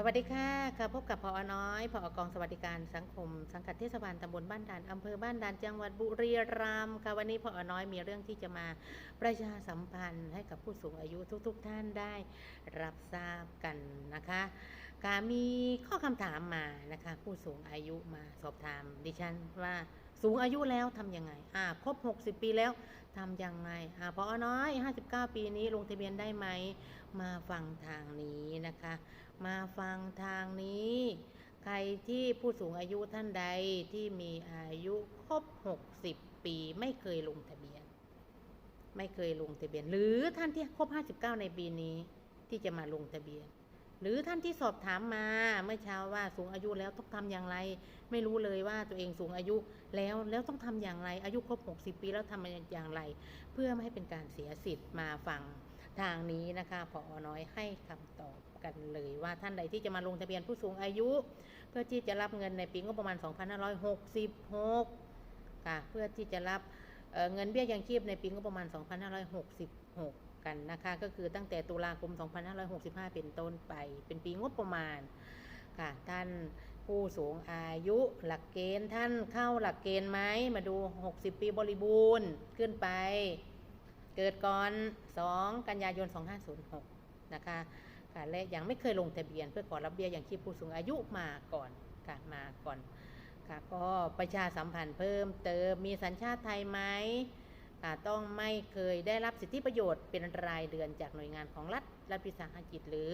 สวัสดีค่ะค่ะพบกับพอน้อยพอกองสวัสดิการสังคม สังกัดเทศบาลตำบลบ้านด่านอำเภอบ้านด่านจังหวัดบุรีรัมย์ค่ะวันนี้พอน้อยมีเรื่องที่จะมาประชาสัมพันธ์ให้กับผู้สูงอายุทุก ๆท่านได้รับทราบกันนะคะค่ะมีข้อคำถามมานะคะผู้สูงอายุมาสอบถามดิฉันว่า สูงอายุแล้วทำยังไง อ่า ครบ 60 ปีแล้วทำยังไง อ่าพอน้อย 59 ปีนี้ลงทะเบียนได้ไหม มาฟังทางนี้นะคะ มาฟังทางนี้ ใครที่ผู้สูงอายุท่านใดที่มีอายุครบ 60 ปีไม่เคยลงทะเบียน ไม่เคยลงทะเบียน หรือท่านที่ครบ 59 ในปีนี้ที่จะมาลงทะเบียน หรือท่านที่สอบถามมาเมื่อเช้าว่าสูงอายุแล้วต้องทำอย่างไร ไม่รู้เลยว่าตัวเองสูงอายุแล้วแล้วต้องทำอย่างไร อายุครบ 60 ปีแล้วทำอย่างไร เพื่อไม่ให้เป็นการเสียสิทธิ์มาฟังทางนี้นะคะพอน้อยให้คำตอบกันเลยว่าท่านใดที่จะมาลงทะเบียนผู้สูงอายุ เพื่อที่จะรับเงินในปีงบประมาณ 2566ค่ะเพื่อที่จะรับเเงินเบี้ยยังชีพในปีงบประมาณ 2566 กันนะคะก็คือตั้งแต่ตุลาคม 2565 เป็นต้นไป เป็นปีงบประมาณค่ะท่านผู้สูงอายุหลักเกณฑ์ท่านเข้าหลักเกณฑ์ไหมมาดู 60 ปีบริบูรณ์ขึ้นไป เกิดก่อน 2 กันยายน 2506 นะคะค่ะและยังไม่เคยลงทะเบียนเพื่อขอรับเบี้ยอย่างชีพผู้สูงอายุมาก่อนค่ะมาก่อนค่ะก็ประชาสัมพันธ์เพิ่มเติมมีสัญชาติไทยไหม ต้องไม่เคยได้รับสิทธิประโยชน์เป็นรายเดือนจากหน่วยงานของรัฐรัฐวิสาหกิจ หรือ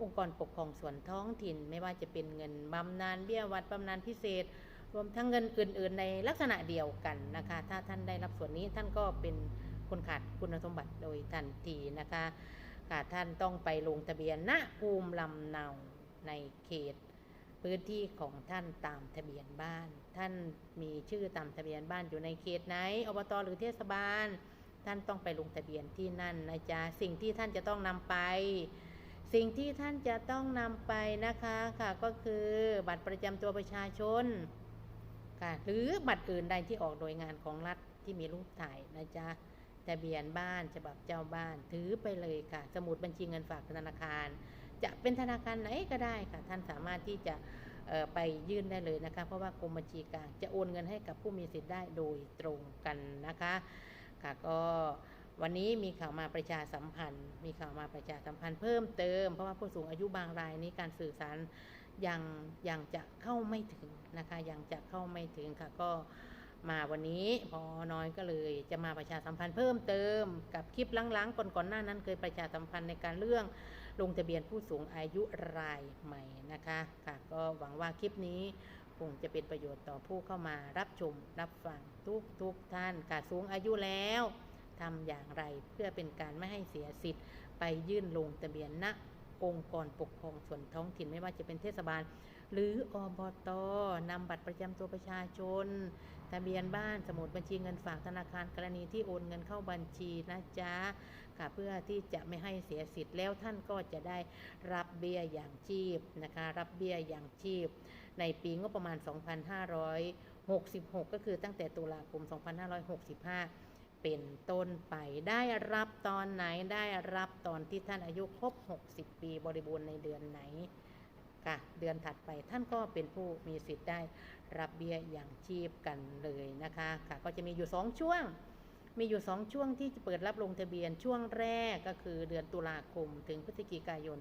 องค์กรปกครองส่วนท้องถิ่น ไม่ว่าจะเป็นเงินบำนาญเบี้ยวัดบำนาญพิเศษ รวมทั้งเงินอื่น ๆ ในลักษณะเดียวกันนะคะ ถ้าท่านได้รับส่วนนี้ท่านก็เป็นคนขาดคุณสมบัติโดยทันทีนะคะค่ะท่านต้องไปลงทะเบียนณภูมิลำเนาในเขต พื้นที่ของท่านตามทะเบียนบ้าน ท่านมีชื่อตามทะเบียนบ้านอยู่ในเขตไหนอบตหรือเทศบาล ท่านต้องไปลงทะเบียนที่นั่นนะจ๊ะสิ่งที่ท่านจะต้องนำไป สิ่งที่ท่านจะต้องนำไปนะคะค่ะก็คือบัตรประจำตัวประชาชนค่ะหรือบัตรอื่นใดที่ออกโดยงานของรัฐที่มีรูปถ่ายนะจ๊ะทะเบียนบ้านฉบับเจ้าบ้านถือไปเลยค่ะ สมุดบัญชีเงินฝากธนาคาร จะเป็นธนาคารไหนก็ได้ค่ะ ท่านสามารถที่จะไปยื่นได้เลยนะคะ เพราะว่ากรมบัญชีกลางจะโอนเงินให้กับผู้มีสิทธิ์ได้โดยตรงกันนะคะค่ะก็วันนี้มีข่าวมาประชาสัมพันธ์ มีข่าวมาประชาสัมพันธ์เพิ่มเติม เพราะว่าผู้สูงอายุบางรายนี้การสื่อสารยังยังจะเข้าไม่ถึงนะคะ ยังจะเข้าไม่ถึงค่ะก็มาวันนี้พอน้อยก็เลยจะมาประชาสัมพันธ์เพิ่มเติม กับคลิปหลังๆก่อนๆหน้านั้นเคยประชาสัมพันธ์ในการเรื่อง ลงทะเบียนผู้สูงอายุรายใหม่นะคะค่ะก็หวังว่าคลิปนี้คงจะเป็นประโยชน์ต่อผู้เข้ามารับชมรับฟังทุกทุกท่านค่ะสูงอายุแล้วทำอย่างไรเพื่อเป็นการไม่ให้เสียสิทธิ์ ไปยื่นลงทะเบียนณองค์กรปกครองส่วนท้องถิ่นไม่ว่าจะเป็นเทศบาล หรืออบตนำบัตรประจำตัวประชาชน ทะเบียนบ้านสมุดบัญชีเงินฝากธนาคารกรณีที่โอนเงินเข้าบัญชีนะจ๊ะค่ะเพื่อที่จะไม่ให้เสียสิทธิ์แล้วท่านก็จะได้รับเบี้ยอย่างชีพนะคะรับเบี้ยอย่างชีพ ในปีงบประมาณ 2566 ก็คือตั้งแต่ตุลาคม 2565เป็นต้นไปได้รับตอนไหนได้รับตอนที่ท่านอายุครบ 60 ปีบริบูรณ์ในเดือนไหน ค่ะเดือนถัดไปท่านก็เป็นผู้มีสิทธิ์ได้รับเบี้ยอย่างชีพกันเลยนะคะค่ะก็จะมีอยู่ 2 ช่วง มีอยู่ 2 ช่วงที่จะเปิดรับลงทะเบียนช่วงแรกก็คือเดือนตุลาคมถึงพฤศจิกายน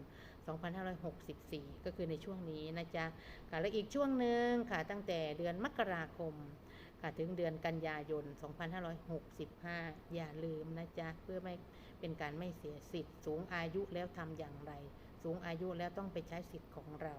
2564 ก็คือในช่วงนี้นะจ๊ะค่ะและอีกช่วงหนึ่งค่ะตั้งแต่เดือนมกราคมค่ะถึงเดือนกันยายน 2565 อย่าลืมนะจ๊ะเพื่อไม่เป็นการไม่เสียสิทธิ์สูงอายุแล้วทำอย่างไร สูงอายุแล้วต้องไปใช้สิทธิ์ของเรา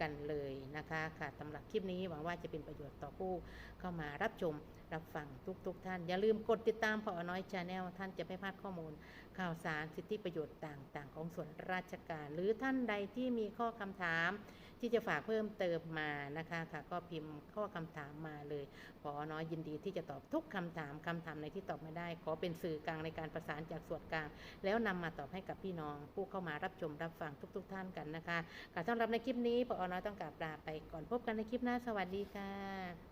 กันเลยนะคะค่ะสำหรับคลิปนี้หวังว่าจะเป็นประโยชน์ต่อผู้เข้ามารับชมรับฟังทุกๆทท่าน อย่าลืมกดติดตามพอน้อยชาแนลท่านจะไม่พลาดข้อมูล ข่าวสารสิทธิประโยชน์ต่างๆ ของส่วนราชการ หรือท่านใดที่มีข้อคำถาม ที่จะฝากเพิ่มเติมมานะคะค่ะก็พิมพ์ข้อคำถามมาเลยพอน้อยยินดีที่จะตอบทุกคำถามคำถามในที่ตอบไม่ได้ ขอเป็นสื่อกลางในการประสานจากส่วนกลาง แล้วนำมาตอบให้กับพี่น้อง ผู้เข้ามารับชมรับฟังทุกๆท่านกันนะคะการต้อนรับในคลิปนี้พอน้อยต้องกราบลาไปก่อนพบกันในคลิปหน้าสวัสดีค่ะ